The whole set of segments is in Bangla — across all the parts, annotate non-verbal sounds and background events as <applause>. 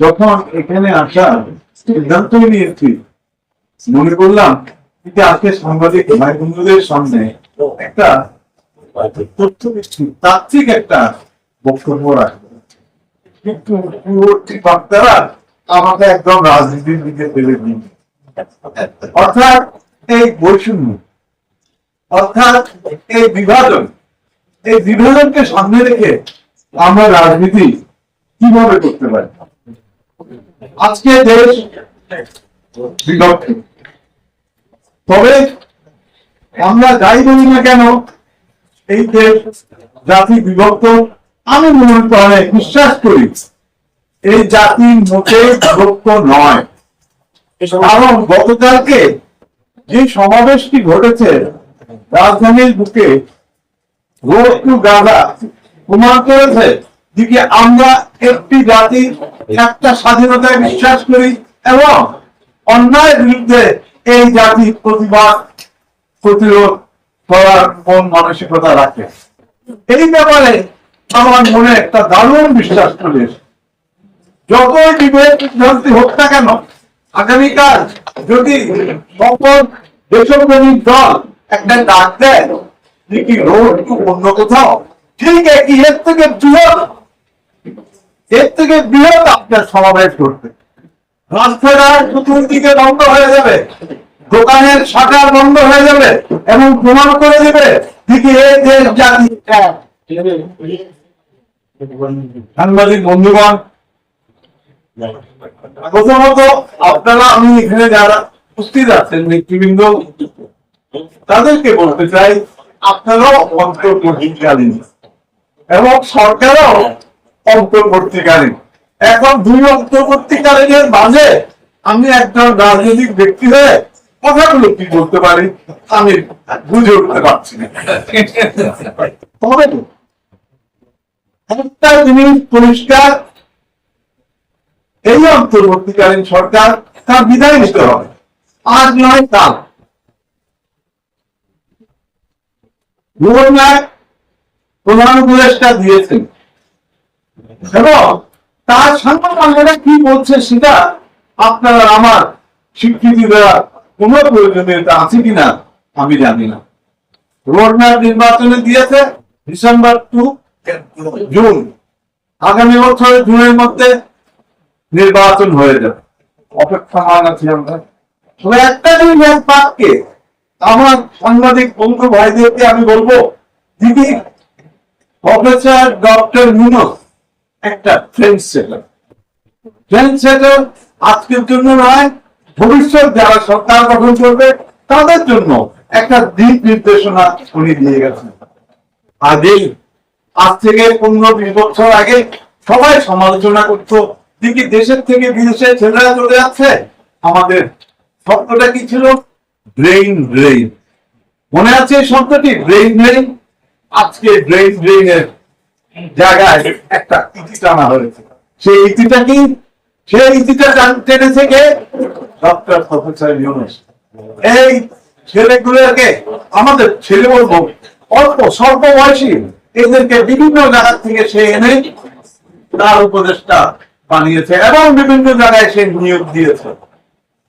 যখন এখানে আসার সিদ্ধান্ত নিয়েছি, মনে করলাম যে আজকে সাংবাদিক ভাই বন্ধুদের সামনে একটা তাত্ত্বিক একটা বক্তব্য রাখব। আমাকে একদম রাজনীতির দিকে অর্থাৎ এই বৈষম্য, অর্থাৎ এই বিভাজন, এই বিভাজনকে সামনে রেখে আমরা রাজনীতি কীভাবে করতে পারি? আজকে দেশ তবে আমরা যাই বলি না কেন, এই দেশ জাতি বিভক্ত, আমি মনে করে বিশ্বাস করি, এই জাতি মোটে বিভক্ত নয়। কারণ গতকালকে যে সমাবেশটি ঘটেছে, রাজধানীর বুকে রোড গাজা প্রমাণ করেছে যে আমরা একটি জাতি একটা স্বাধীনতায় বিশ্বাস করি এবং অন্যায়ের বিরুদ্ধে এই জাতি প্রতিবাদ প্রতিরোধ করার মন মানসিকতা রাখে এই ব্যাপারে আমার মনে একটা দারুণ বিশ্বাস চলে। যতই বিভেদ বিভ্রান্তি হোক না কেন আগামীকাল যদি সকল দেশপ্রেমিক দল একটা ডাক দেয় যে কি রোড অন্য কোথাও ঠিক একই এর থেকে বৃহৎ এর থেকে বৃহৎ আপনার সমাবেশ করতে রাস্তাঘাট চতুর্দিকে বন্ধ হয়ে যাবে, দোকানের শাটার বন্ধ হয়ে যাবে এবং প্রমাণ করে দেবে দিকে দেশ জাতি। সাংবাদিক বন্ধুগণ, প্রথমত আপনারা, আমি এখানে যারা উপস্থিত আছেন, নেতৃবৃন্দ, তাদেরকে বলতে চাই, আপনারাও অন্তর্বর্তীকালীন এবং সরকারও অন্তর্বর্তীকালীন। এখন দুই অন্তর্বর্তীকালীনের মাঝে আমি একজন রাজনৈতিক ব্যক্তি হয়ে কথাগুলো কি বলতে পারি, আমি বুঝে উঠতে পারছি না। তবে একটা জিনিস পরিষ্কার, এই অন্তর্বর্তীকালীন সরকার তার বিদায় নিতে হবে। আজ নয় কাল। প্রধান উপদেষ্টা দিয়েছেন। এবং তার সাংবাদিকরা কি বলছে সেটা আপনারা আমার স্বীকৃতি দেওয়া কোন প্রয়োজনীয়তা আছে কিনা আমি জানি না। গভর্নর নির্বাচনে দিয়েছে ডিসেম্বর টু জুন। আগামী বছরের জুনের মধ্যে নির্বাচন হয়ে যাবে। অপেক্ষমান আছি আমরা তবে একটা জিনিস বাক্যে আমার সাংবাদিক বন্ধু ভাইদেরকে আমি বলব, দিদি প্রফেসর ডক্টর মুনোস একটা ট্রেন্ড সেটার ট্রেন্ড সেটার আজকের জন্য নয়, ভবিষ্যৎ যারা সরকার গঠন করবে, তাদের জন্য একটা দিক নির্দেশনা উনি দিয়ে গেছেন। আগেই আজ থেকে পনেরো বিশ বছর আগে সবাই সমালোচনা করতো যে কি দেশের থেকে বিদেশে ছেলেরা চলে যাচ্ছে, আমাদের শব্দটা কি ছিল? ব্রেইন ব্রেইন মনে আছে শব্দটি ব্রেইন ব্রেইন আজকে ব্রেইন ব্রেইনের আমাদের ছেলে বলব, অল্প, স্বল্প বয়সী এদেরকে বিভিন্ন জায়গা থেকে সে এনে তার উপদেশটা বানিয়েছে এবং বিভিন্ন জায়গায় সে নিয়োগ দিয়েছে।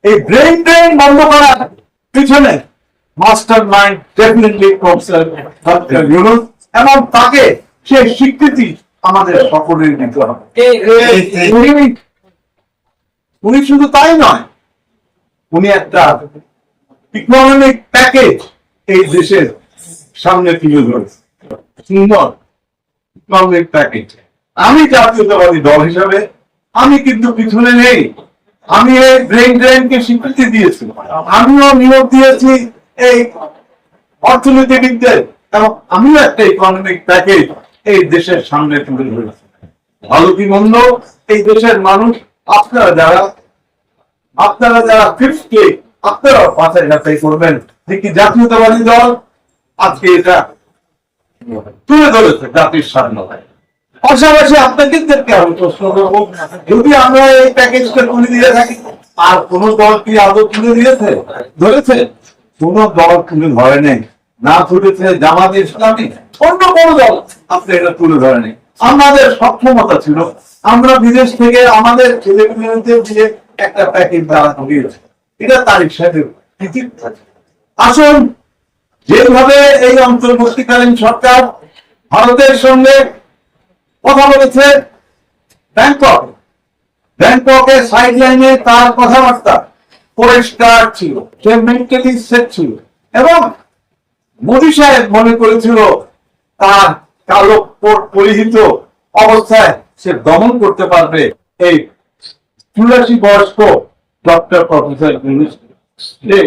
এই ব্রেন ড্রেন বন্ধ করার পিছনে master mind definitely professor Yunus এবং তাকে সেই স্বীকৃতি আমাদের সকলের দিতে হবে। উনি শুধু তাই নয় উনি একটা ইকোনমিক প্যাকেজ এই দেশের সামনে তুলে ধরেছে। সুন্দর ইকোনমিক প্যাকেজ আমি জাতীয়তাবাদী দল হিসাবে আমি কিন্তু পিছনে নেই। আমি এই ব্রেন ড্রেনকে স্বীকৃতি দিয়েছি। আমিও নিয়োগ দিয়েছি এই অর্থনীতিবিদদের। এবং আমিও একটা ইকোনমিক প্যাকেজ এই দেশের সামনে তুলে ধরেছি। ভালো কি মন্দ? এই দেশের মানুষ, আপনারা যারা আপনারা যারা ফিফটি আপনারা পাশে যাচাই করবেন কি জাতীয়তাবাদী দল আজকে এটা তুলে ধরেছে জাতির স্বাধীনতায়। পাশাপাশি আপনাদেরকে আমি প্রশ্ন করব, যদি আমরা এই প্যাকেজটা তুলে দিয়ে থাকি, আর কোন দল কি আদৌ তুলে দিয়েছে? ধরেছে? কোন দল তুলে ধরে নেই না তুলেছে জামাত ইসলামী, অন্য কোন দল আপনি এটা তুলে ধরে নেই আমাদের সক্ষমতা ছিল, আমরা বিদেশ থেকে আমাদের ছেলেমেয়েদের দিয়ে একটা প্যাকেট দ্বারা ঢুকিয়েছি এটা তারিখ সাথে আসুন, যেভাবে এই অন্তর্বর্তীকালীন সরকার ভারতের সঙ্গে কথা বলেছে, ব্যাংকক। ব্যাংককের সাইড লাইনে তার কথাবার্তা পরিষ্কার ছিল সে মেন্টালি সেট ছিল। এবং মোদী সাহেব মনে করেছিল তার কালো কোট পরিহিত অবস্থায় সে দমন করতে পারবে এই চুরাশি বয়স্ক ডক্টর প্রফেসর সে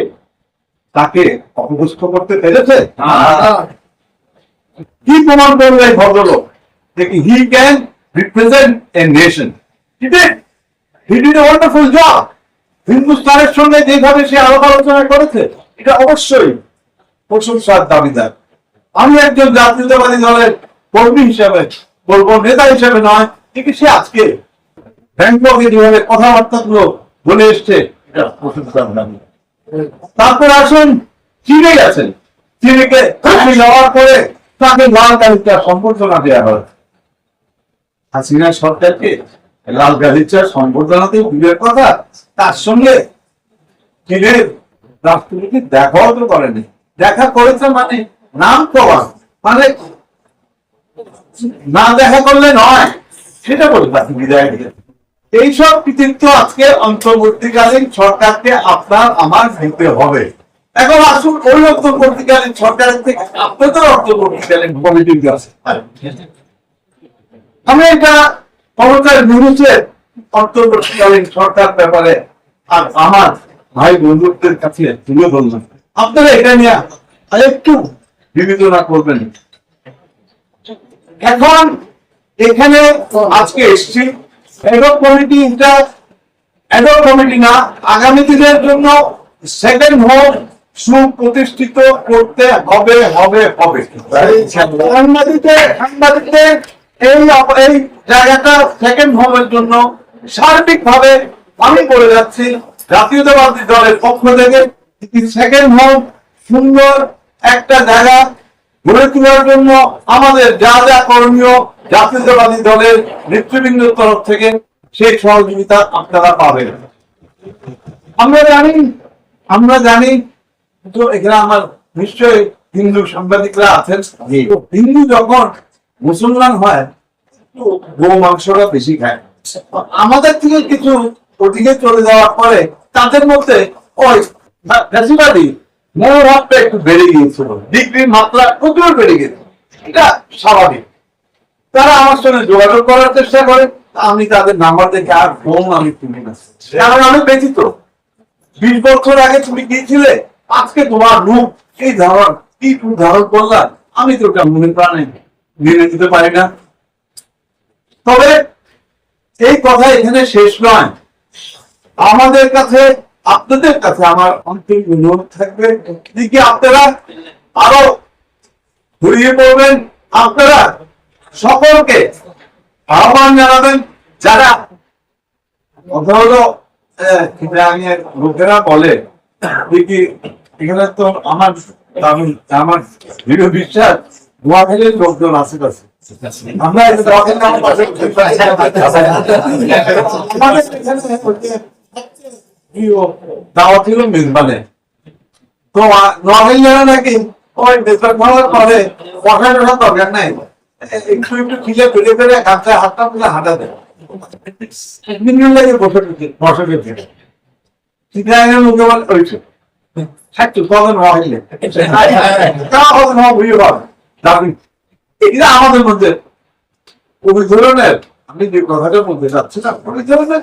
তাকে অপদস্থ করতে পেরেছে? কি প্রমাণ করবে এই ভদ্রলোক? দেখি he can represent a nation he he did a wonderful job হিন্দুস্তানের সঙ্গে যেভাবে সে আলাপ আলোচনা করেছে এটা অবশ্যই প্রশংসার দাবিদার। আমি একজন জাতীয়তাবাদী দলের কর্মী হিসাবে বলব, নেতা হিসাবে নয় কিন্তু সে আজকে ব্যাংককে যেভাবে কথাবার্তা গুলো বলে এসছে তারপর আসুন, চীনে গেছেন। চীনেকে চীনে যাওয়ার পরে তাকে লাল গালিচা সম্বর্ধনা দেওয়া হয়। হাসিনা সরকারকে লাল গালিচার সম্বর্ধনাতে দূরের কথা তার সঙ্গে চীনের রাষ্ট্রপতি দেখাও তো করেনি। দেখা করেছে মানে নাম প্রমাণ মানে না দেখা করলে নয়। সেটা বলে তাকে বিদায় দিয়ে এইসব কৃতিত্ব আজকে অন্তর্বর্তীকালীন সরকারকে আপনার আমার নিতে হবে। এখন আসুন, ওই অন্তর্বর্তীকালীন সরকারের থেকে আপনাদের অন্তর্বর্তীকালীন কমিটির কাছে আমি এটা ক্ষমতার বিরুদ্ধে অন্তর্বর্তীকালীন সরকার ব্যাপারে আর আমার ভাই বন্ধুদের কাছে তুলে ধরলাম। আপনারা এটা নিয়ে আরেকটু বিবেচনা করবেন। এখন এখানে আজকে এসছি। এডক কমিটি এটা এডক কমিটি না, আগামী দিনের জন্য সেকেন্ড হোম সুপ্রতিষ্ঠিত করতে হবে হবে হবে। এই এই জায়গাটা সেকেন্ড হোমের জন্য সার্বিকভাবে আমি বলে যাচ্ছি, জাতীয়তাবাদী দলের পক্ষ থেকে সেকেন্ড হোম সুন্দর একটা জায়গা। গড়ে তোলার জন্য আমাদের যা যা করণীয় জাতীয়তাবাদী দলের নেতৃবৃন্দের তরফ থেকে সেই সহযোগিতা আপনারা পাবেন। আমরা জানি আমরা জানি তো এখানে আমার নিশ্চয়ই হিন্দু সাংবাদিকরা আছেন। হিন্দু যখন মুসলমান হয় গো মাংসটা বেশি খায়। আমাদের থেকে কিছু ওদিকে চলে যাওয়ার পরে তাদের মধ্যে ওই ফ্যাসিবাদী। মনোভাবটা একটু বেড়ে গিয়েছিল। ডিগ্রির মাত্রা প্রচুর বেড়ে গেছে এটা স্বাভাবিক। তারা আমার সঙ্গে যোগাযোগ করার চেষ্টা করে। আমি তাদের নাম্বার দেখে আর ফোন আমি না। কারণ আমি বিশ বছর আগে তুমি গিয়েছিলে। আজকে তোমার রূপ এই ধারণ, কি রূপ ধারণ করলাম আমি তো ওটা মনে প্রাণে মেনে নিতে পারি না। তবে এই কথা এখানে শেষ নয়। আমাদের কাছে আপনাদের কাছে আমার অন্তিম অনুরোধ থাকবে দিকে আপনারা আরও ঘুরিয়ে পড়বেন আপনারা সকলকে আহ্বান জানাবেন যারা কথা হলো আমি লোকেরা বলে দেখি এখানে তো আমার আমার দৃঢ় বিশ্বাস নোয়াখালীর লোকজন আশেপাশে আমরা <laughs> নোয়াখালী নাকি ওই দরকার নাই। একটু একটু খিলে ফেলে ফেলে হাতটা হাঁটা দেয় না আমাদের মধ্যে। আমি যে কথাটা বলতে চাচ্ছি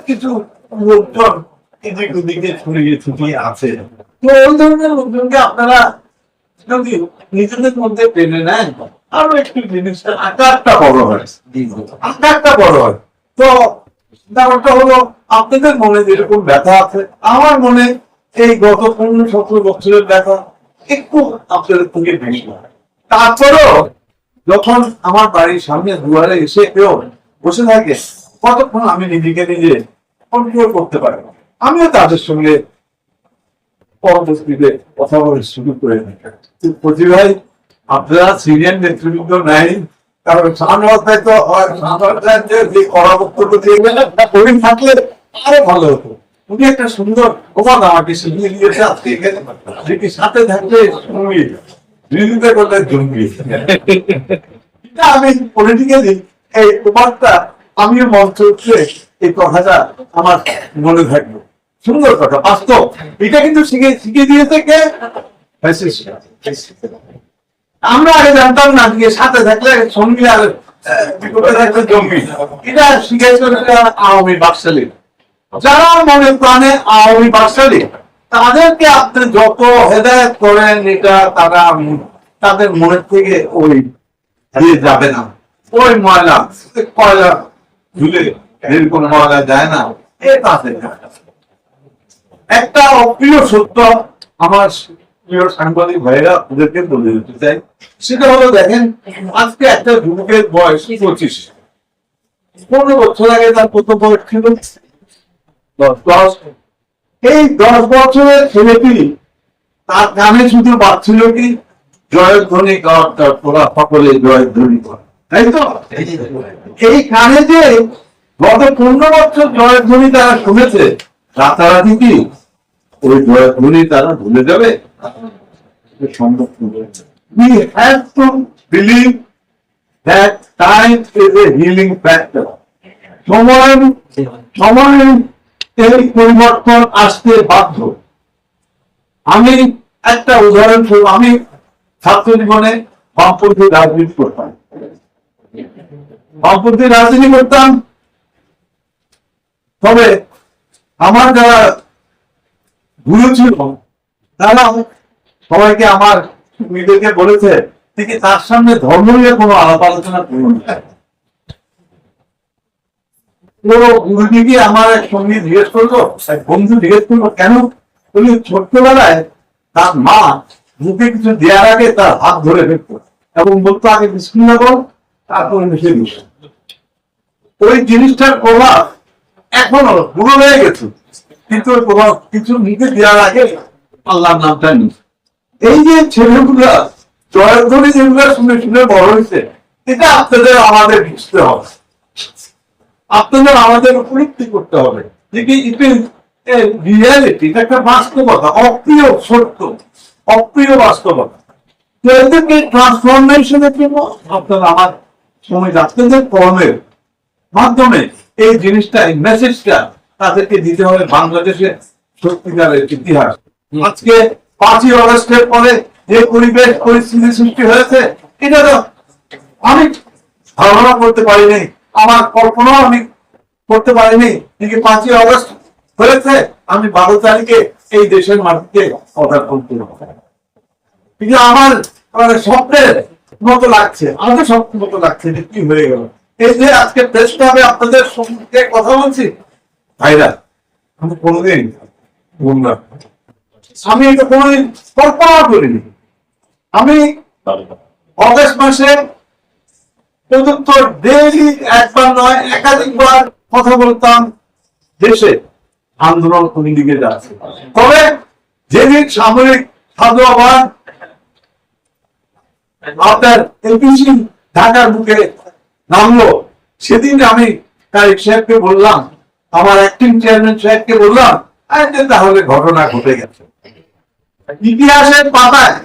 কিছু লোকজন ছড়িয়ে আছে তো ওই ধরনের লোকজনকে আপনারা নিজেদের মধ্যে টেনে নেন, আরও একটু জিনিসটা বড় হয়। বড় হয়। তো ব্যাপারটা হলো, আপনাদের মনে যেরকম ব্যথা আছে, আমার মনে এই গত পনেরো সতেরো বছরের ব্যথা একটু আপনাদের থেকে বেশি তারপরেও যখন আমার বাড়ির সামনে দুয়ারে এসে কেউ বসে থাকে কতক্ষণ আমি নিজেকে নিজে কন্ট্রোল করতে পারি আমিও তাদের সঙ্গে পরবর্তীতে কথা বলে শুরু করে থাকি। প্রতিভাই আপনারা সিনিয়র নেতৃবৃন্দ নাই, কারণ তো যে কড়া বক্তব্য দিয়ে থাকলে আরও ভালো হতো। উনি একটা সুন্দর আমাকে আজকে সাথে থাকলে সঙ্গী করলে জঙ্গি। এটা আমি পলিটিক্যালি এই প্রবাদটা আমিও উঠলে এই কথাটা আমার মনে থাকবে। সুন্দর কথা, বাস্তব। এটা কিন্তু শিখে শিখে দিয়েছে কে? আমরা আগে জানতাম না যে সাথে থাকলে সঙ্গী আর বিপদে থাকলে জঙ্গি। এটা আওয়ামী যারা মনে প্রাণে আওয়ামী তাদেরকে আপনি যত হেদায়ত করেন, এটা তারা তাদের মনের থেকে ওই যাবে না। ওই ময়লা, কয়লা ধুলে এরকম ময়লা যায় না। এ তাদের। একটা অপ্রিয় সত্য আমার প্রিয় সাংবাদিক ভাইরা ওদেরকে বলে দিতে চাই। সেটা হলো দেখেন, আজকে একটা যুবকের বয়স পঁচিশ। পনেরো বছর আগে তার কত বয়স ছিল। দশ এই দশ বছরের ছেলেটি, তার গানে শুধু বাজছিল কি জয়ধ্বনি কর তার তোরা সকলে জয়ধ্বনি কর তাই তো? এই কানে যে গত পনেরো বছর জয়ধ্বনি তারা শুনেছে, রাতারাতি কি? ওই জয়ধ্বনি তারা ভুলে যাবে। পরিবর্তন আসতে বাধ্য। আমি একটা উদাহরণ আমি ছাত্র জীবনে বামপন্থী রাজনীতি করতাম। বামপন্থী রাজনীতি করতাম, তবে আমার যারা গুরু ছিল। তারা সবাইকে আমার বলেছে তার সামনে ধর্ম নিয়ে কোনো আলাপ আলোচনা করুন আমার এক সঙ্গী জিজ্ঞেস করল? এক বন্ধু জিজ্ঞেস করল, কেন? ছোট্টবেলায় তার মা মুখে কিছু দেওয়ার আগে তার হাত ধরে ফেলতো এবং বলতো, আগে বিসমিল্লাহ বল, তারপর মিশে দিস ওই জিনিসটার প্রভাব এখনও বুড়ো হয়ে গেছে। কিন্তু কিছু মুখে দেওয়ার আগে আল্লাহর নামটা নিস এই যে ছেলেগুলা, জয়ধ্বনি যেগুলা শুনে শুনে বড় হয়েছে, এটা আপনাদের আমাদের বুঝতে হবে। আপনাদের আমাদের উপলব্ধি করতে হবে। যে কি ইট ইজ রিয়ালিটি এটা একটা বাস্তবতা, অপ্রিয়, সত্য, অপ্রিয় বাস্তবতা। তো এদেরকে ট্রান্সফরমেশনের জন্য আপনারা আমার সময় আপনাদের কর্মের মাধ্যমে এই জিনিসটা, এই মেসেজটা তাদেরকে দিতে হবে বাংলাদেশের সত্যিকারের ইতিহাস। আজকে পাঁচই অগস্টের পরে যে পরিবেশ পরিস্থিতি সৃষ্টি হয়েছে এটা তো আমি ধারণা করতে পারিনি আমার কল্পনাও আমি করতে পারিনি যে পাঁচই অগস্ট হয়েছে আমি বারো তারিখে এই দেশের মাটিতে পদার্পণ করব। কিন্তু আমার মানে স্বপ্নের মতো লাগছে আমাদের স্বপ্নের মতো লাগছে যে কি হয়ে গেল। এই যে আজকে প্রেস ক্লাবে আপনাদের সঙ্গে কথা বলছি আমি কোনোদিন আমি এটা কোনোদিন কল্পনা করিনি। আমি অগস্ট মাসে পর্যন্ত ডেইলি একবার নয়, একাধিকবার কথা বলতাম দেশে। আন্দোলন কোন দিকে যাচ্ছে। তবে যেদিন সামরিক সাধু আবার আপনার ঢাকার বুকে নামলো, সেদিন আমি তারিক সাহেবকে বললাম আমার অ্যাক্টিং চেয়ারম্যান সাহেবকে বললাম তাহলে ঘটনা ঘটে গেছে। ইতিহাসের পাতায়